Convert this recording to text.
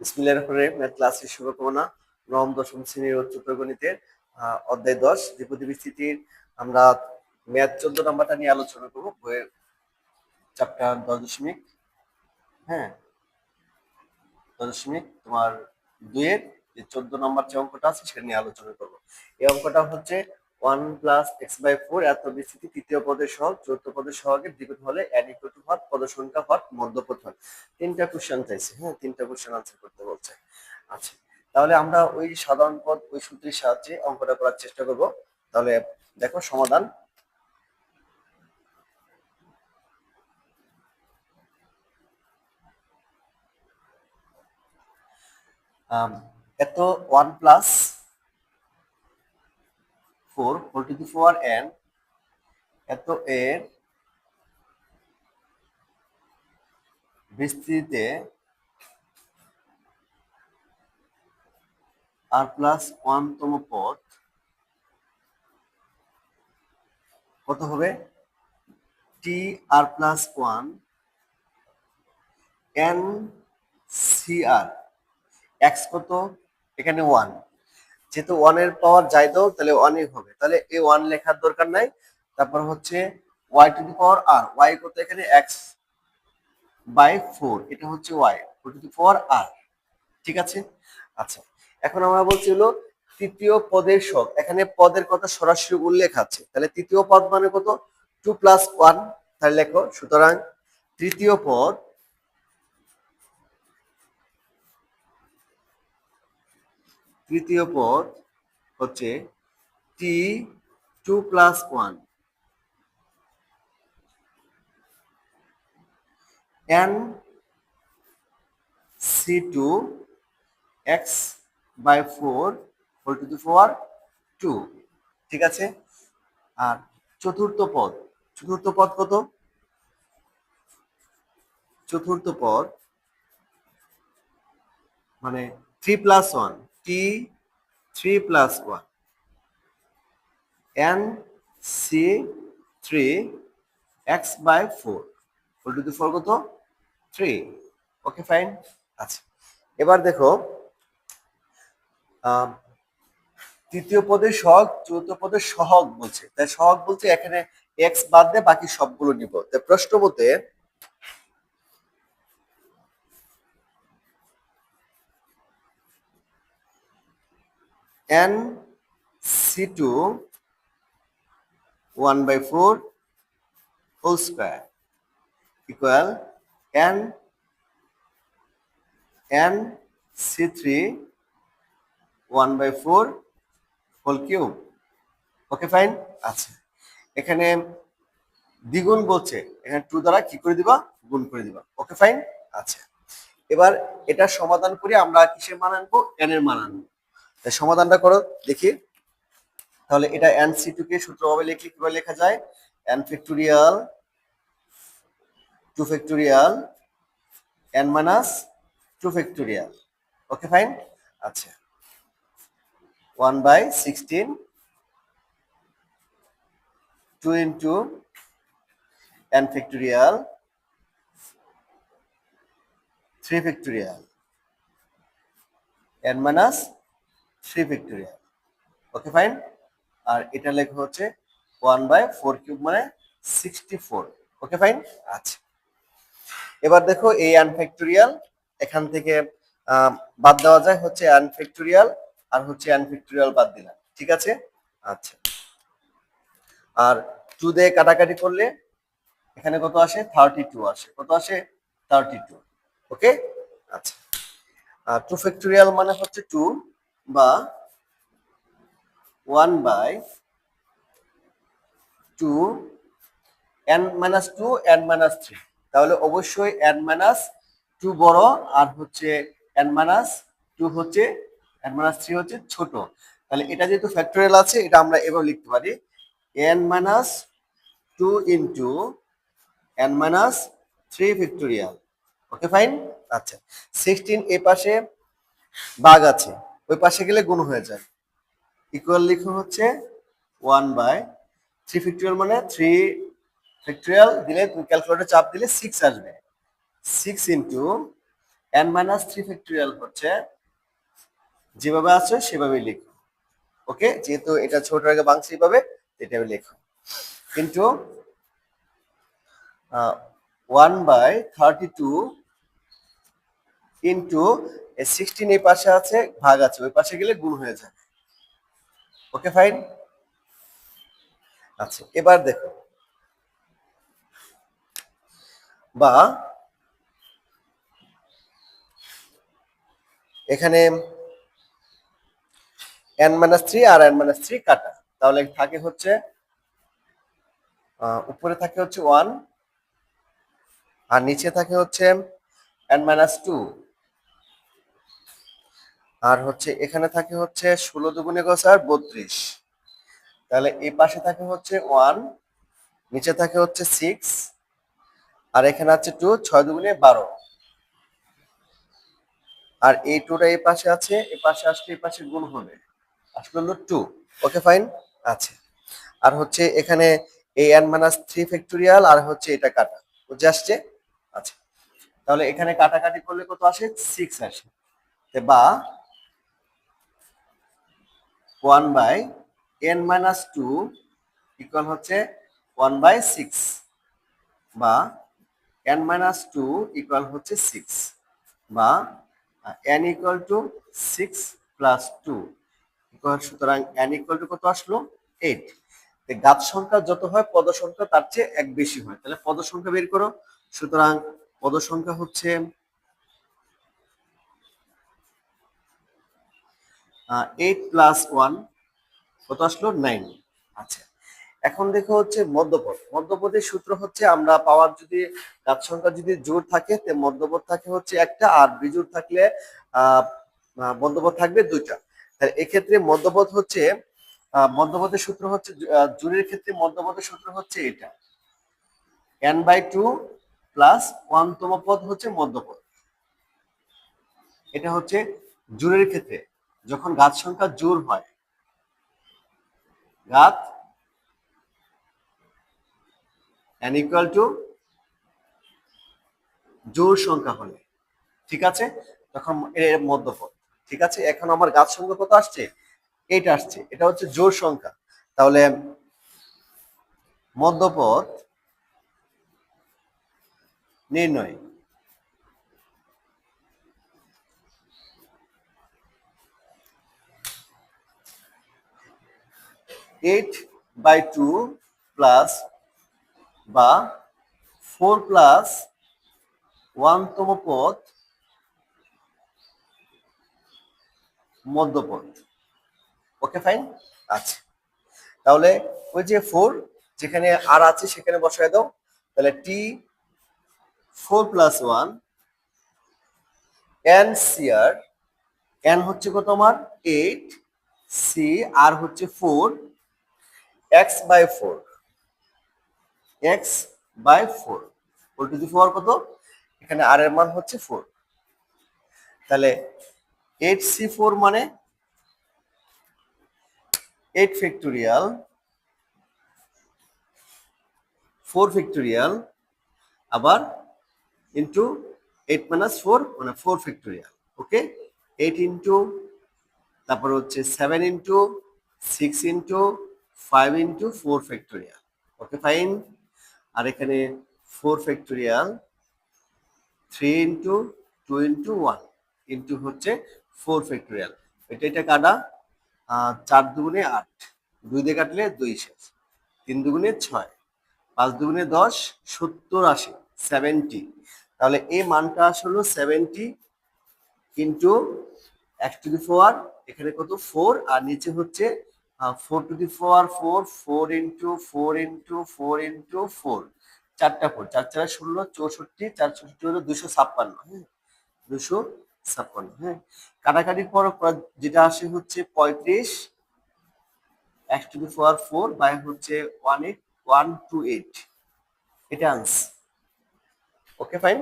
রহিম math ক্লাসের দশম শ্রেণির অধ্যায় দশ আমরা ম্যাথ চোদ্দ নাম্বারটা নিয়ে আলোচনা করব, বইয়ের দশ দশমিক হ্যাঁ? দশ দশমিক তোমার দুইয়ের চোদ্দ নম্বর যে অঙ্কটা আছে সেটা নিয়ে আলোচনা করব। এই অঙ্কটা হচ্ছে one plus x by four এত বিস্তৃতি তৃতীয় পদের সহগ, চতুর্থ পদের সহগের দ্বিগুণ হলে এন হট পদ সংখ্যা হট মধ্যপদ হট তিনটা কোশ্চেন চাইছে হ্যাঁ তিনটা কোশ্চেন আনসার করতে বলছে। আচ্ছা তাহলে আমরা ওই সাধারণ পদ, ওই সূত্রের সাহায্যে অঙ্কটা করার চেষ্টা করব। তাহলে দেখো সমাধান। এত one plus four, whole to the power n, এত এর বিস্তৃতিতে আর প্লাস ওয়ানতম পদ কত হবে? T r plus one n C r x কত? এখানে ওয়ান যেহেতু ওয়ানের পাওয়ার যাই দাও তাহলে ওয়ানই হবে। তাহলে এই ওয়ান লেখার দরকার নাই। তারপর হচ্ছে y to the power r y কত এখানে? এক্স বাই ফোর এটা হচ্ছে ওয়াই টু দি পাওয়ার আর ঠিক আছে? আচ্ছা এখন আমরা বলছি হলো তৃতীয় পদের সব। এখানে পদের কথা সরাসরি উল্লেখ আছে। তাহলে তৃতীয় পদ মানে কত? টু প্লাস ওয়ান তাহলে লেখো, সুতরাং তৃতীয় পদ তৃতীয় পদ হচ্ছে T two plus one n C two x by four whole to the four two ঠিক আছে? আর চতুর্থ পদ চতুর্থ পদ কত? চতুর্থ পদ মানে three plus one T three plus one n C three x by four whole to the four কত? থ্রি ওকে ফাইন আচ্ছা। এবার দেখো তৃতীয় পদের সহগ, চতুর্থ পদের সহগ বলছে। তাই সহগ বলছে এখানে এক্স বাদ দিয়ে বাকি সবগুলো নিব। তাই প্রশ্ন মতে n C two one by four whole square equal n n C three one by four whole cube okay fine আচ্ছা। এখানে দ্বিগুণ বলছে। এখানে টু দ্বারা কি করে দিবা? গুণ করে দিবা। ওকে ফাইন আচ্ছা। এবার এটা সমাধান করে আমরা কিসের মান আনব? এন এর মান আনব। তাই সমাধানটা করো, দেখি। তাহলে এটা এন সি টু কে সূত্রভাবে লিখলে কীভাবে লেখা যায়? N factorial two factorial n minus two factorial okay fine আচ্ছা। One by sixteen two into n factorial three factorial n minus three factorial okay fine আর এটা লেখা হচ্ছে ওয়ান বাই ফোর কিউব মানে সিক্সটি ফোর ওকে ফাইন আচ্ছা। এবার দেখো এই an factorial এখান থেকে বাদ দেওয়া যায় হচ্ছে অ্যান ফ্যাক্টোরিয়াল আর হচ্ছে অ্যান ফ্যাক্টোরিয়াল বাদ দিলাম। ঠিক আছে? আচ্ছা। আর টু দিয়ে কাটাকাটি করলে এখানে কত আসে? থার্টি টু আসে। কত আসে? থার্টি টু ওকে আচ্ছা। আর টু ফ্যাক্টোরিয়াল মানে হচ্ছে টু বা one by two n minus two n minus three তাহলে অবশ্যই এন মাইনাস টু বড়, আর হচ্ছে এন মাইনাস টু হচ্ছে এন মাইনাস থ্রি হচ্ছে ছোট। তাহলে এটা যেহেতু ফ্যাক্টোরিয়াল আছে, এটা আমরা এভাবে লিখতে পারি। N minus two into n minus three factorial okay fine আচ্ছা। সিক্সটিন এ পাশে বাঘ আছে। ওই পাশে গেলে গুণ হয়ে যায়। ইকুয়াল লিখো হচ্ছে ওয়ান বাই থ্রি ফ্যাক্টোরিয়াল মানে থ্রি ফ্যাক্টোরিয়াল দিলে তুমি ক্যালকুলেটর চাপ দিলে সিক্স আসবে। Six into n minus three factorial হচ্ছে যেভাবে আছে সেভাবেই লিখো। ওকে? যেহেতু এটা ছোট আগে বাংশি পাবে এটা লেখো। কিন্তু one by thirty two into sixteen এই পাশে আছে, ভাগ আছে, ওই পাশে গেলে গুণ হয়ে যাবে ওকে ফাইন আচ্ছা এবার দেখো। বা এখানে এন মাইনাস থ্রি আর এন মাইনাস থ্রি কাটা। তাহলে থাকে হচ্ছে উপরে থাকে হচ্ছে ওয়ান আর নিচে থাকে হচ্ছে এন মাইনাস টু আর হচ্ছে এখানে থাকে হচ্ছে ষোলো দুগুণে গসার বত্রিশ। তাহলে এই পাশে থাকে হচ্ছে ওয়ান নিচে থাকে হচ্ছে সিক্স আর এখানে আছে টু ছয় দুগুণে বারো। আর এই টুটা এই পাশে আছে এই পাশে আসলে এই পাশে গুণ হবে। আসলে হলো টু ওকে ফাইন আছে। আর হচ্ছে এখানে এ এন মাইনাস থ্রি ফ্যাক্টোরিয়াল আর হচ্ছে এটা কাটা। বুঝে আসছে? আচ্ছা তাহলে এখানে কাটাকাটি করলে কত আসে? সিক্স আসে। বা one by n minus two equal হচ্ছে ওয়ান বাই সিক্স বা এন মাইনাস টু ইকুয়াল হচ্ছে সিক্স বা n equal to six plus two equal সুতরাং এন ইকুয়াল টু কত আসলো? এইট গাছ সংখ্যা যত হয়, পদ সংখ্যা তার চেয়ে এক বেশি হয়। তাহলে পদ সংখ্যা বের করো। সুতরাং পদ সংখ্যা হচ্ছে এইট প্লাস ওয়ান কত আসলো? নাইন আচ্ছা এখন দেখো হচ্ছে মধ্যপদ মধ্যপদের সূত্র হচ্ছে আমরা পাওয়ার যদি গাছ সংখ্যা যদি জোর থাকে, তে মধ্যপদ থাকে হচ্ছে একটা, আর বিজোড় থাকলে মধ্যপদ থাকবে দুইটা। তাহলে এক্ষেত্রে মধ্যপদ হচ্ছে মধ্যপদের সূত্র হচ্ছে জোরের ক্ষেত্রে মধ্যপদের সূত্র হচ্ছে এটা। এন বাই টু প্লাস ওয়ানতম পদ হচ্ছে মধ্যপদ এটা হচ্ছে জোরের ক্ষেত্রে। যখন গাছ সংখ্যা জোর হয় গাছ n ইকুয়াল টু জোর সংখ্যা হলে, ঠিক আছে? তখন এর মধ্যপদ ঠিক আছে? এখন আমার গাছ সংখ্যা কত আসছে? এইটা আসছে, এটা হচ্ছে জোর সংখ্যা। তাহলে মধ্যপদ নির্ণয়। এইট বাই টু প্লাস বা ফোর প্লাস ওয়ানতম পদ মধ্যপদ। ওকে ফাইন আচ্ছা তাহলে ওই যে ফোর যেখানে আর আছে সেখানে বসায় দাও। তাহলে T four plus one n C r n হচ্ছে কত আমার? এইট সি আর হচ্ছে four x by four x by four four to the four কত? এখানে আর এর মান হচ্ছে ফোর তাহলে এইট সি ফোর মানে এইট ফ্যাক্টোরিয়াল ফোর ফ্যাক্টোরিয়াল আবার ইন্টু এইট মাইনাস ফোর মানে four factorial okay eight into তারপর হচ্ছে seven into six into five into four factorial okay fine আর এখানে four factorial three into two into one into হচ্ছে four factorial এটা এটা কাটা চার দুগুণে আট। দুই দিয়ে কাটলে দুই শেষ। তিন দুগুণে ছয়। পাঁচ দুগুণে দশ, সত্তর আশি সেভেন্টি তাহলে এই মানটা আসলে seventy into x to the four এখানে কত? ফোর আর নিচে হচ্ছে four to the four four four into four into four into four চারটা ফোর চার চার ষোলো, চৌষট্টি, চার চৌষট্টি হলো দুশো ছাপ্পান্ন হ্যাঁ? দুশো ছাপ্পান্ন হ্যাঁ? কাটাকাটির পর যেটা আসে হচ্ছে পঁয়ত্রিশ x to the four four by হচ্ছে one eight one two eight এটা আনস ওকে ফাইন